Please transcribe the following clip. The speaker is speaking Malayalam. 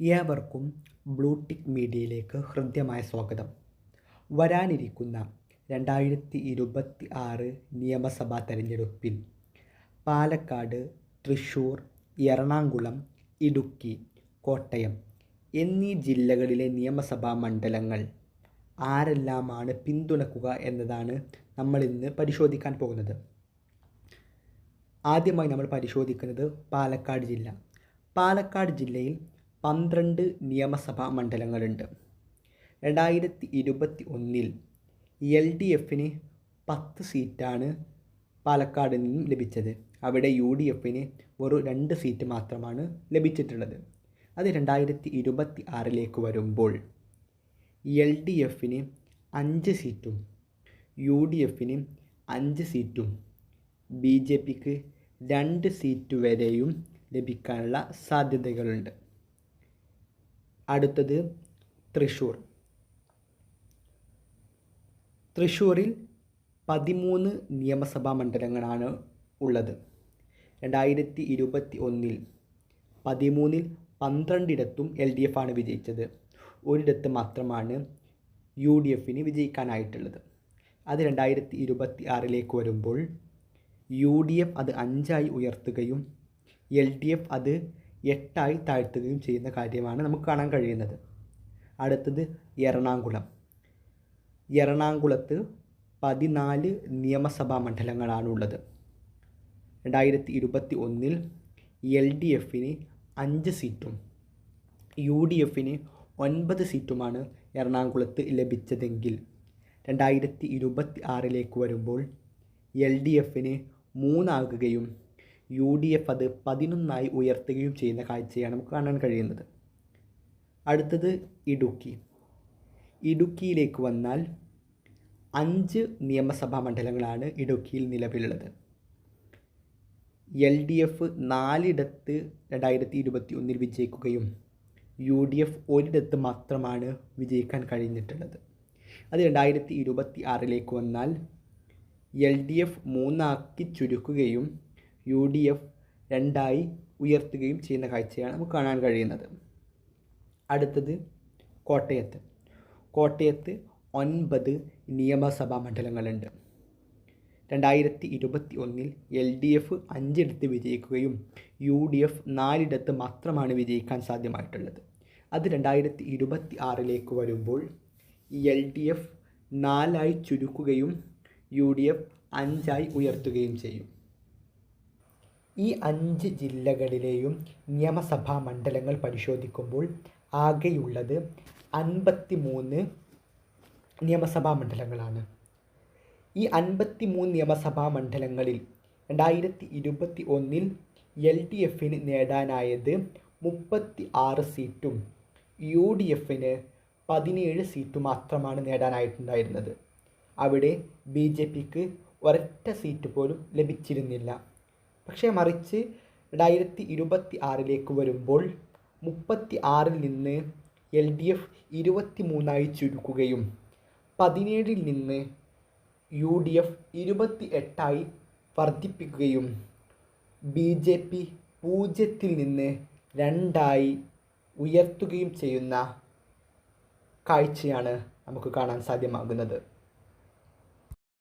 ഏവർക്കും ബ്ലൂടിക് മീഡിയയിലേക്ക് ഹൃദ്യമായ സ്വാഗതം. വരാനിരിക്കുന്ന രണ്ടായിരത്തി ഇരുപത്തി ആറ് നിയമസഭാ തെരഞ്ഞെടുപ്പിൽ പാലക്കാട് തൃശ്ശൂർ എറണാകുളം ഇടുക്കി കോട്ടയം എന്നീ ജില്ലകളിലെ നിയമസഭാ മണ്ഡലങ്ങൾ ആരെല്ലാമാണ് പിന്തുണക്കുക എന്നതാണ് നമ്മൾ ഇന്ന് പരിശോധിക്കാൻ പോകുന്നത്. ആദ്യമായി നമ്മൾ പരിശോധിക്കുന്നത് പാലക്കാട് ജില്ല. പാലക്കാട് ജില്ലയിൽ പന്ത്രണ്ട് നിയമസഭാ മണ്ഡലങ്ങളുണ്ട്. രണ്ടായിരത്തി ഇരുപത്തി ഒന്നിൽ എൽ ഡി എഫിന് പത്ത് സീറ്റാണ് പാലക്കാട് നിന്നും ലഭിച്ചത്. അവിടെ യു ഡി എഫിന് വെറും രണ്ട് സീറ്റ് മാത്രമാണ് ലഭിച്ചിട്ടുള്ളത്. അത് രണ്ടായിരത്തി ഇരുപത്തി ആറിലേക്ക് വരുമ്പോൾ എൽ ഡി എഫിന് അഞ്ച് സീറ്റും യു ഡി എഫിന് അഞ്ച് സീറ്റും ബി ജെ പിക്ക് രണ്ട് സീറ്റ് വരെയും ലഭിക്കാനുള്ള സാധ്യതകളുണ്ട്. അടുത്തത് തൃശ്ശൂർ തൃശ്ശൂരിൽ പതിമൂന്ന് നിയമസഭാ മണ്ഡലങ്ങളാണ് ഉള്ളത്. രണ്ടായിരത്തി ഇരുപത്തി ഒന്നിൽ പതിമൂന്നിൽ പന്ത്രണ്ടിടത്തും എൽ ഡി ആണ് വിജയിച്ചത്. ഒരിടത്ത് മാത്രമാണ് യു ഡി എഫിന് വിജയിക്കാനായിട്ടുള്ളത്. അത് രണ്ടായിരത്തി ഇരുപത്തി ആറിലേക്ക് വരുമ്പോൾ യു ഡി എഫ് അത് അഞ്ചായി ഉയർത്തുകയും എൽ ഡി എഫ് അത് എട്ടായി താഴ്ത്തുകയും ചെയ്യുന്ന കാര്യമാണ് നമുക്ക് കാണാൻ കഴിയുന്നത്. അടുത്തത് എറണാകുളം. എറണാകുളത്ത് പതിനാല് നിയമസഭാ മണ്ഡലങ്ങളാണുള്ളത് രണ്ടായിരത്തി ഇരുപത്തി ഒന്നിൽ എൽ ഡി എഫിന് അഞ്ച് സീറ്റും യു ഡി എഫിന് ഒൻപത് സീറ്റുമാണ് എറണാകുളത്ത് ലഭിച്ചതെങ്കിൽ രണ്ടായിരത്തി ഇരുപത്തി ആറിലേക്ക് വരുമ്പോൾ എൽ ഡി എഫിന് മൂന്നാകുകയും യു ഡി എഫ് അത് പതിനൊന്നായി ഉയർത്തുകയും ചെയ്യുന്ന കാഴ്ചയാണ് നമുക്ക് കാണാൻ കഴിയുന്നത്. അടുത്തത് ഇടുക്കി. ഇടുക്കിയിലേക്ക് വന്നാൽ അഞ്ച് നിയമസഭാ മണ്ഡലങ്ങളാണ് ഇടുക്കിയിൽ നിലവിലുള്ളത്. എൽ ഡി എഫ് നാലിടത്ത് രണ്ടായിരത്തി ഇരുപത്തി ഒന്നിൽ വിജയിക്കുകയും യു ഡി എഫ് ഒരിടത്ത് മാത്രമാണ് വിജയിക്കാൻ കഴിഞ്ഞിട്ടുള്ളത്. അത് രണ്ടായിരത്തി ഇരുപത്തി ആറിലേക്ക് വന്നാൽ എൽ ഡി എഫ് മൂന്നാക്കി ചുരുക്കുകയും യു ഡി എഫ് രണ്ടായി ഉയർത്തുകയും ചെയ്യുന്ന കാഴ്ചയാണ് നമുക്ക് കാണാൻ കഴിയുന്നത്. അടുത്തത് കോട്ടയത്ത്. കോട്ടയത്ത് ഒൻപത് നിയമസഭാ മണ്ഡലങ്ങളുണ്ട്. രണ്ടായിരത്തി ഇരുപത്തി ഒന്നിൽ എൽ ഡി എഫ് അഞ്ചിടത്ത് വിജയിക്കുകയും യു ഡി എഫ് നാലിടത്ത് മാത്രമാണ് വിജയിക്കാൻ സാധ്യമായിട്ടുള്ളത്. അത് രണ്ടായിരത്തി ഇരുപത്തി ആറിലേക്ക് വരുമ്പോൾ എൽ ഡി എഫ് നാലായി ചുരുക്കുകയും യു ഡി എഫ് അഞ്ചായി ഉയർത്തുകയും ചെയ്യും. ഈ അഞ്ച് ജില്ലകളിലെയും നിയമസഭാ മണ്ഡലങ്ങൾ പരിശോധിക്കുമ്പോൾ ആകെയുള്ളത് അൻപത്തി മൂന്ന് നിയമസഭാ മണ്ഡലങ്ങളാണ്. ഈ അൻപത്തി മൂന്ന് നിയമസഭാ മണ്ഡലങ്ങളിൽ രണ്ടായിരത്തി ഇരുപത്തി ഒന്നിൽ എൽ ഡി എഫിന് നേടാനായത് മുപ്പത്തി ആറ് സീറ്റും യു ഡി എഫിന് പതിനേഴ് സീറ്റ് മാത്രമാണ് നേടാനായിട്ടുണ്ടായിരുന്നത്. അവിടെ ബി ജെ പിക്ക് ഒരൊറ്റ സീറ്റ് പോലും ലഭിച്ചിരുന്നില്ല. പക്ഷേ മറിച്ച് രണ്ടായിരത്തി ഇരുപത്തി ആറിലേക്ക് വരുമ്പോൾ മുപ്പത്തി ആറിൽ നിന്ന് എൽ ഡി എഫ് ഇരുപത്തി മൂന്നായി ചുരുക്കുകയും പതിനേഴിൽ നിന്ന് യു ഡി എഫ് ഇരുപത്തി എട്ടായി വർദ്ധിപ്പിക്കുകയും ബി ജെ പി പൂജ്യത്തിൽ നിന്ന് രണ്ടായി ഉയർത്തുകയും ചെയ്യുന്ന കാഴ്ചയാണ് നമുക്ക് കാണാൻ സാധ്യമാകുന്നത്.